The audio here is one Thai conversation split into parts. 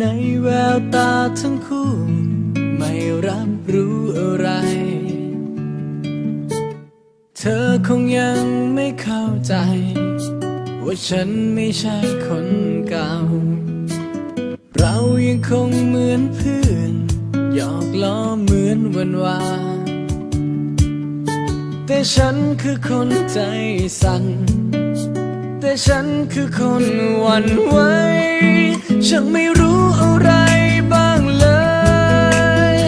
ในแววตาทั้งคู่ ไม่รับรู้อะไร เธอคงยังไม่เข้าใจ ว่าฉันไม่ใช่คนเก่า เรายังคงเหมือนเพื่อนหยอกล้อเหมือนวันวานแต่ฉันคือคนใจสั่น ฉันคือคนหวั่นไหวฉันไม่รู้อะไรบ้างเลย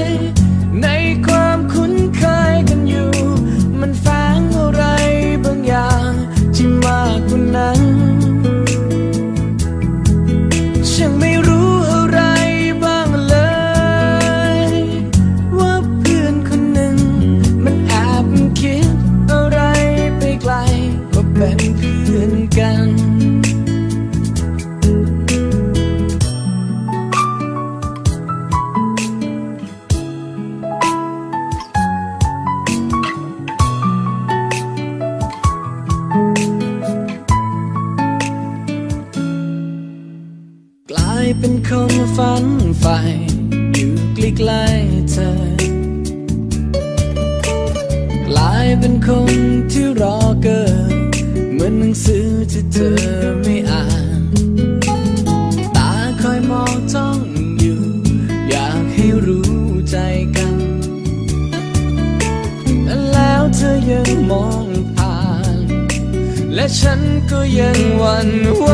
ในความคุ้นเคยกันอยู่ มันแฝงอะไรบางอย่างที่มากกว่านั้นฉันไม่รู้อะไรบ้างเลย ว่าเพื่อนคนหนึ่ง มันแอบคิดอะไรไปไกลว่าเป็นเพื่อนายเป็นคนฝันใฝ่อยู่ใกล้ๆเธอกลายเป็นคนที่รอเกินเหมือนหนังสือที่เธอไม่อ่าน ตาคอยมองจ้องอยู่ อยากให้รู้ใจกัน แล้วเธอยังมองผ่าน และฉันก็ยังหวั่นไหว